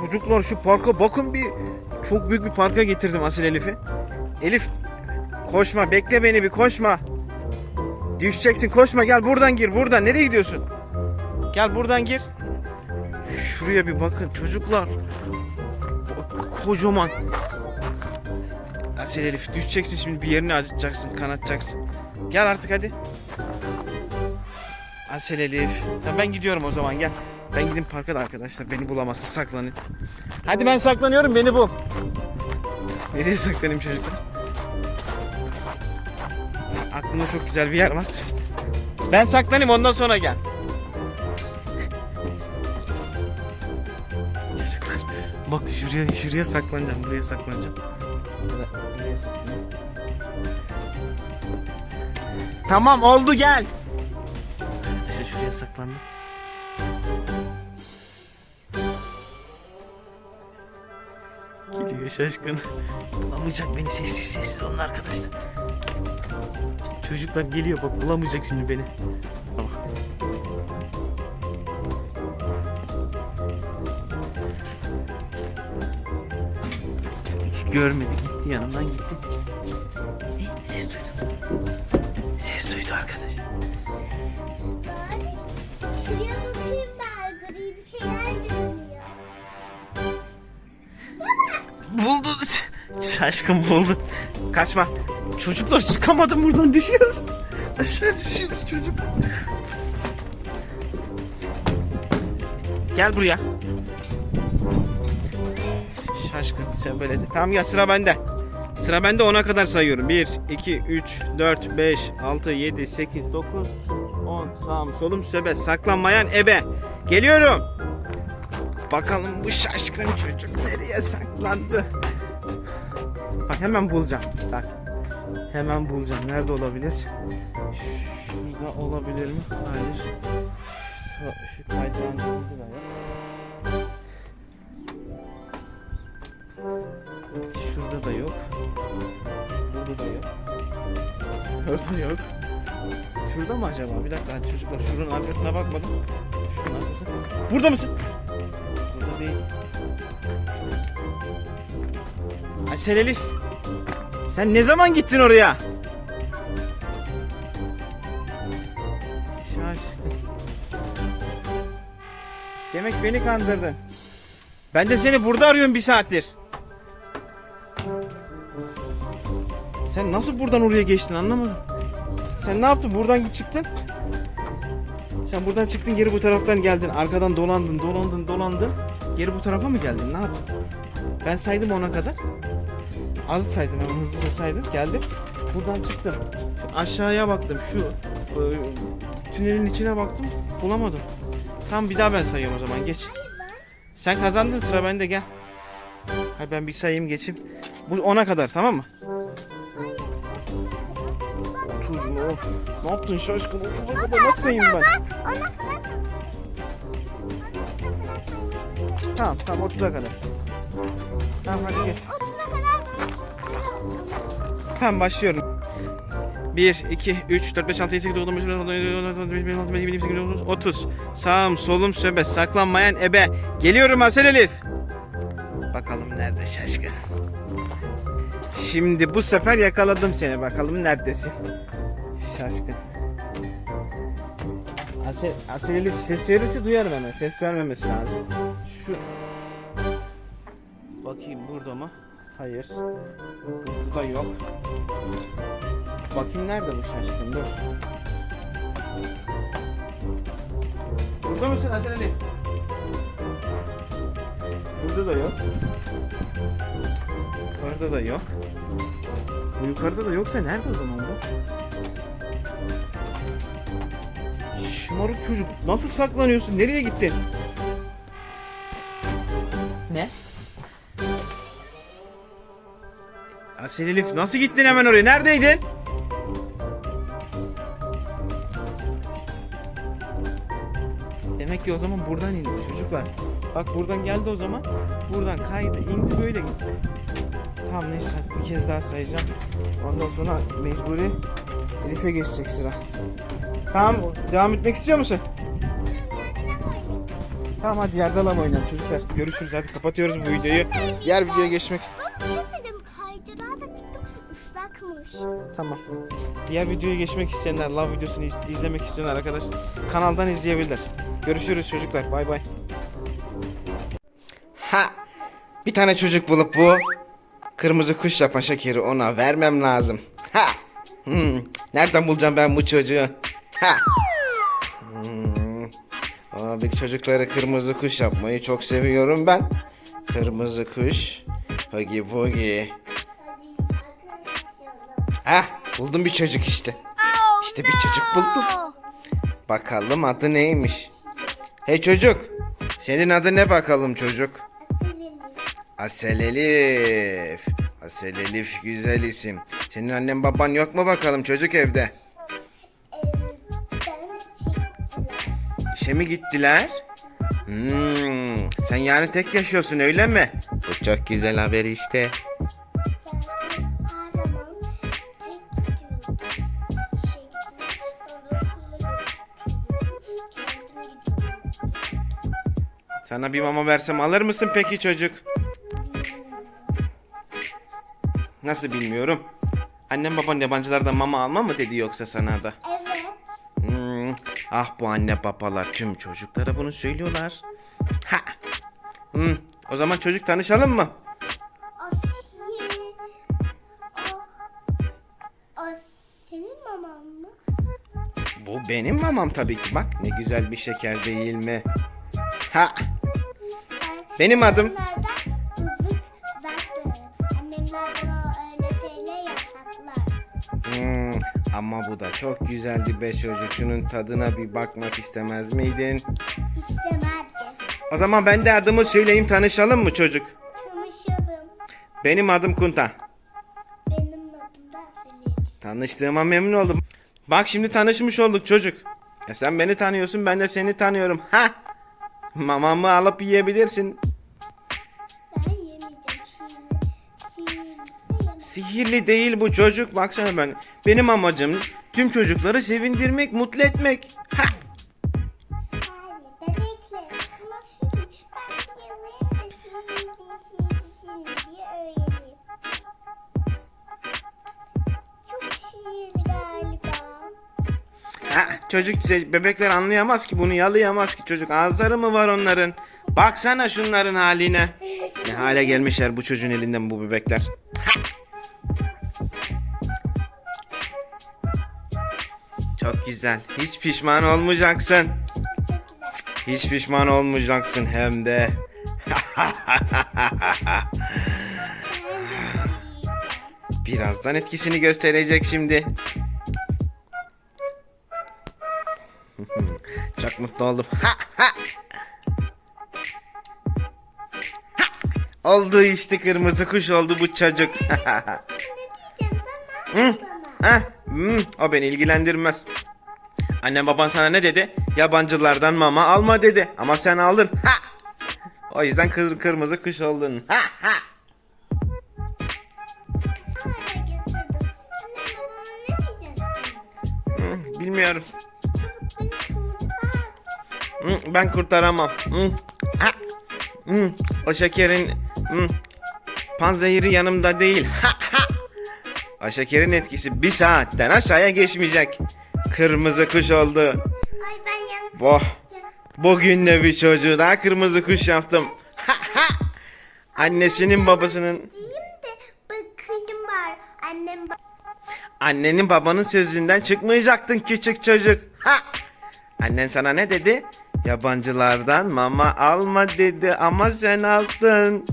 Çocuklar şu parka bakın bir çok büyük bir parka getirdim Asil Elif'i. Elif koşma bekle beni bir koşma. Düşeceksin koşma gel buradan gir buradan nereye gidiyorsun? Gel buradan gir. Şuraya bir bakın çocuklar. Ko- Kocaman. Asil Elif düşeceksin şimdi bir yerini acıtacaksın kanatacaksın. Gel artık hadi. Asil Elif. Tamam ben gidiyorum o zaman gel. Ben gideyim parka da arkadaşlar beni bulamazsın saklanın. Hadi ben saklanıyorum beni bul. Nereye saklanayım çocuklar? Aklımda çok güzel bir yer var. Ben saklanayım ondan sonra gel. Çocuklar bak şuraya şuraya saklanacağım buraya saklanacağım. Tamam oldu gel. İşte şuraya saklandım. Geliyor şaşkın. Bulamayacak beni sessiz sessiz olun arkadaşlar. Çocuklar geliyor bak bulamayacak şimdi beni. Bak. Görmedi gitti yanımdan gitti. Şaşkın buldu. Kaçma. Çocuklar çıkamadım buradan düşüyoruz. Aşağı düşüyoruz çocuklar. Gel buraya. Şaşkın sen böyle de. Tamam gel sıra bende. Sıra bende 10'a kadar sayıyorum. 1, 2, 3, 4, 5, 6, 7, 8, 9, 10. Sağım solum söbe. Saklanmayan ebe. Geliyorum. Bakalım bu şaşkın çocuk nereye saklandı? Bak hemen bulacağım. Bak. Hemen bulacağım. Nerede olabilir? Şurada olabilir mi? Hayır. Şu, şu kaydıran da yok. Şurada da yok. Burada da yok. Orada yok. Şurada mı acaba? Bir dakika çocuklar şuranın arkasına bakmadım. Şunun arkasına. Burada mısın? Asel Elif. Sen ne zaman gittin oraya? Demek beni kandırdın. Ben de seni burada arıyorum bir saattir. Sen nasıl buradan oraya geçtin anlamadım. Sen ne yaptın? Buradan çıktın. Sen buradan çıktın geri bu taraftan geldin. Arkadan dolandın, dolandın, dolandın. Geri bu tarafa mı geldin? Ne yaptın? Ben saydım ona kadar. Az saydım ama hızlıca saydım. Geldim. Buradan çıktım. Aşağıya baktım. Şu e, tünelin içine baktım. Bulamadım. Tamam bir daha ben sayıyorum o zaman. Geç. Sen kazandın sıra bende gel. Hayır ben bir sayayım geçeyim. Bu 10'a kadar tamam mı? 30 mu? Ne yaptın şaşkın? Nasıl sayayım ben? Ona. Tamam tamam 30'a kadar. Tamam hadi geç. Tamam başlıyorum. 1, 2, 3, 4, 5, 6, 7, 8, 9, 10, 11, 12, 13, 14, 15, 16, 17, 18, 19, 30. Sağım, solum, söbe, saklanmayan ebe. Geliyorum Asel Elif. Bakalım nerede şaşkın. Şimdi bu sefer yakaladım seni. Bakalım neredesin. Şaşkın. Asel, Asel Elif ses verirse duyarım hemen. Ses vermemesi lazım. Şu Bakayım burada mı? Hayır. Burada da yok. Bakayım nerede bu şaşkın dur. Burada mısın Hasan Ali? Burada da yok. Yukarıda da yok. Bu yukarıda da yoksa nerede o zaman bu? Şımarık çocuk nasıl saklanıyorsun? Nereye gittin? Asel Elif nasıl gittin hemen oraya? Neredeydin? Demek ki o zaman buradan indi çocuklar. Bak buradan geldi o zaman. Buradan kaydı, indi böyle gitti. Tamam neyse bir kez daha sayacağım. Ondan sonra mecburi Elif'e geçecek sıra. Tamam devam etmek istiyor musun? Tamam hadi yerde lav oynayalım çocuklar. Görüşürüz hadi kapatıyoruz bu videoyu. Diğer videoya geçmek. Islakmış. Tamam. Diğer videoya geçmek isteyenler, lav videosunu iz- izlemek isteyenler arkadaşlar kanaldan izleyebilirler. Görüşürüz çocuklar. Bay bay. Ha! Bir tane çocuk bulup bu kırmızı kuş yapan şekeri ona vermem lazım. Ha! Hmm, Nereden bulacağım ben bu çocuğu? Ha! Hmm. Abi çocukları kırmızı kuş yapmayı çok seviyorum ben. Kırmızı kuş. Huggy Wuggy. Ah buldum bir çocuk işte. İşte bir çocuk buldum. Bakalım adı neymiş? Hey çocuk. Senin adı ne bakalım çocuk? Asel Elif. Asel Elif güzel isim. Senin annen baban yok mu bakalım çocuk evde? İşe mi gittiler? Hmm, sen yani tek yaşıyorsun öyle mi? Bu çok güzel haber işte. Sana bir mama versem alır mısın peki çocuk? Nasıl bilmiyorum. Annem baban yabancılardan mama alma mı dedi yoksa sana da? Evet. Hmm, ah bu anne babalar tüm çocuklara bunu söylüyorlar. Ha. Hmm, o zaman çocuk tanışalım mı? Senin maman mı? Bu benim mamam tabii ki. Bak ne güzel bir şeker değil mi? Ha. Şeyler yasaklar. Hmm, ama bu da çok güzeldi be çocuk. Şunun tadına bir bakmak istemez miydin? İstemezdim. O zaman ben de adımı söyleyeyim tanışalım mı çocuk? Tanışalım. Benim adım Kunta. Benim adım da. Tanıştığıma memnun oldum. Bak şimdi tanışmış olduk çocuk. Ya sen beni tanıyorsun ben de seni tanıyorum. Ha? Mamamı alıp yiyebilirsin. Sihirli değil bu çocuk. Baksana ben. Benim amacım tüm çocukları sevindirmek, mutlu etmek. Ha? Ha, çocuk bebekler anlayamaz ki bunu yalayamaz ki çocuk. Ağızları mı var onların? Baksana şunların haline. Ne hale gelmişler bu çocuğun elinden bu bebekler. Çok güzel. Hiç pişman olmayacaksın. Hiç pişman olmayacaksın hem de. Birazdan etkisini gösterecek şimdi. Çok mutlu oldum. Ha, ha. Ha. Oldu işte kırmızı kuş oldu bu çocuk. Ne diyeceğim sana? Hı. Ha, hmm, o beni ilgilendirmez. Annem baban sana ne dedi? Yabancılardan mama alma dedi. Ama sen aldın. Ha. O yüzden kır, kırmızı kuş oldun. Ha, ha. Hmm, bilmiyorum. Hmm, ben kurtaramam. Hmm, o şekerin panzehiri yanımda değil. Ha, şekerin etkisi bir saatten aşağıya geçmeyecek. Kırmızı kuş oldu. Ay ben yan... Boh. Bugün de bir çocuğu daha kırmızı kuş yaptım. Ha, ha. Annesinin babasının. Annem annenin babanın sözünden çıkmayacaktın küçük çocuk. Ha. Annen sana ne dedi? Yabancılardan mama alma dedi ama sen aldın.